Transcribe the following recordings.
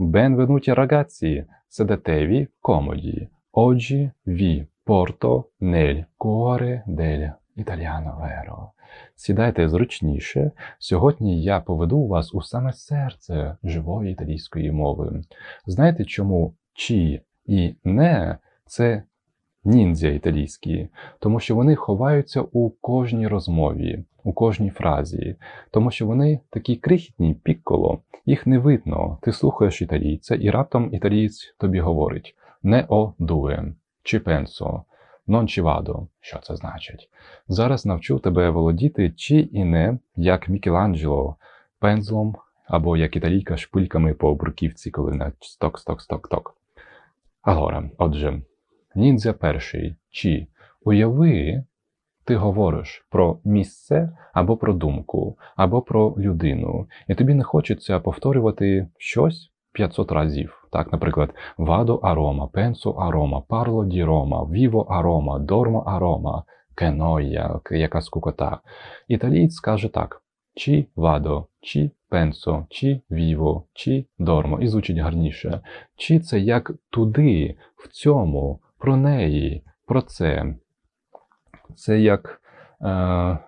Benvenuti ragazzi, комоді, оджі ві, порто, нель, куоре дель, італіано веро. Сідайте зручніше. Сьогодні я поведу вас у саме серце живої італійської мови. Знаєте, чому «чі» і не це ніндзя італійські? Тому що вони ховаються у кожній розмові, у кожній фразі, тому що вони такі крихітні пікколо, їх не видно. Ти слухаєш італійця, і раптом італієць тобі говорить не о дуе, чи пенсо, нон чи вадо. Що це значить? Зараз навчу тебе володіти чи і не, як Мікеланджело, пензлом або як італійка шпильками по бруківці, коли на сток-сток-сток-ток. Алора, отже, ніндзя перший чи уяви, ти говориш про місце або про думку, або про людину, і тобі не хочеться повторювати щось 500 разів. Так, наприклад, вадо арома, пенсо арома, парло ді рома, віво арома, дормо арома, кеноя, яка скукота. Італієць скаже так: чи вадо, чи пенсо, чи віво, чи дормо. І звучить гарніше. Чи це як туди, в цьому, про неї, про це. Це як е, е,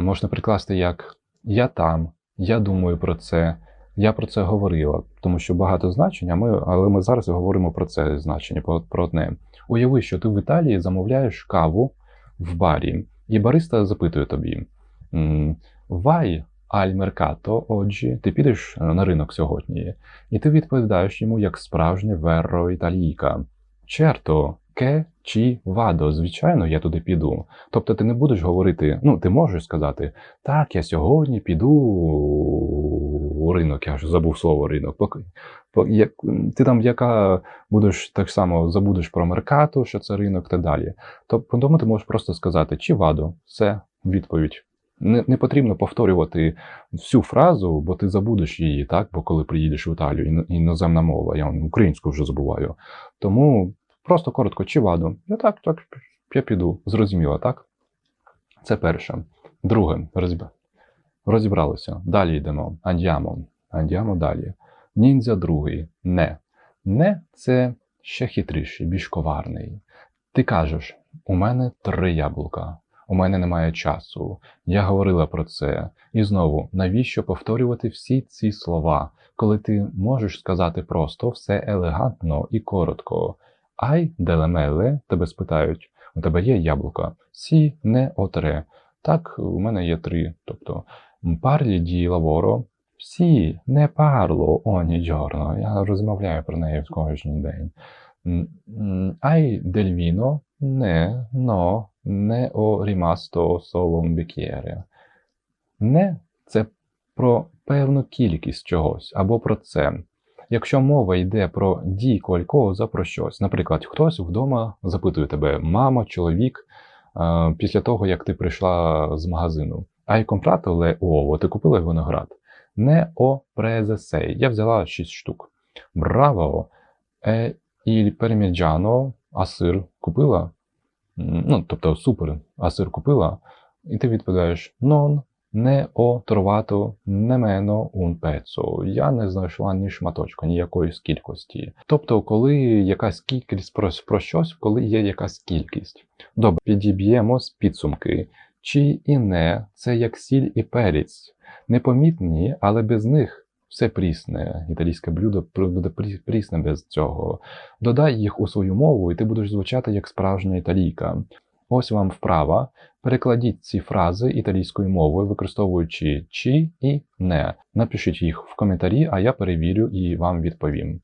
можна прикласти як я там, я думаю про це, я про це говорила, тому що багато значень, ми, але ми зараз говоримо про це значення, про, про одне. Уяви, що ти в Італії замовляєш каву в барі, і бариста запитує тобі: Вай аль меркато оджі, ти підеш на ринок сьогодні, і ти відповідаєш йому як справжня верро італійка. Черто, ке чи вадо, звичайно, я туди піду. Тобто ти не будеш говорити, ну, ти можеш сказати, так, я сьогодні піду у ринок, я ж забув слово ринок. Поки, по- як, ти там яка будеш так само забудеш про меркату, що це ринок і так далі. Тобто тому ти можеш просто сказати, чи вадо, все, відповідь. Не, не потрібно повторювати всю фразу, бо ти забудеш її, так? Бо коли приїдеш в Італію, іноземна мова, я українську вже забуваю. Тому просто коротко, чи вадо. Я так, так, я піду. Зрозуміло, так? Це перше. Друге, розібралися. Далі йдемо. Андіамо. Андіамо далі. Ніндзя другий. Не. Не це ще хитріший, більш коварний. Ти кажеш: у мене три яблука, у мене немає часу. Я говорила про це. І знову, навіщо повторювати всі ці слова, коли ти можеш сказати просто все елегантно і коротко. Ай, делемеле, тебе спитають, у тебе є яблука? Сі, не отре. Так, у мене є три. Тобто, парлі ді лаворо, сі, не парло оні джорно. Я розмовляю про неї в кожен день. Ай дель віно, не, но, не о рімасто солом бікєре. Не це про певну кількість чогось або про це. Якщо мова йде про дій колькоза про щось, наприклад, хтось вдома запитує тебе, мама, чоловік, е, після того, як ти прийшла з магазину. Ай комprato le uovo, ти купила виноград? Не о презесей. Я взяла 6 штук. Браво! Е il parmigiano, а купила? Ну, тобто супер, а сир купила? І ти відповідаєш non не о trovato nemmeno un pezzo. Я не знайшла ні шматочка, ніякої кількості. Тобто, коли якась кількість про, про щось, коли є якась кількість. Добре, підіб'ємо з підсумки. Чи і не це як сіль і перець. Непомітні, але без них все прісне. Італійське блюдо буде прі- прісне без цього. Додай їх у свою мову, і ти будеш звучати як справжня італійка. Ось вам вправа. Перекладіть ці фрази італійською мовою, використовуючи чи і не. Напишіть їх в коментарі, а я перевірю і вам відповім.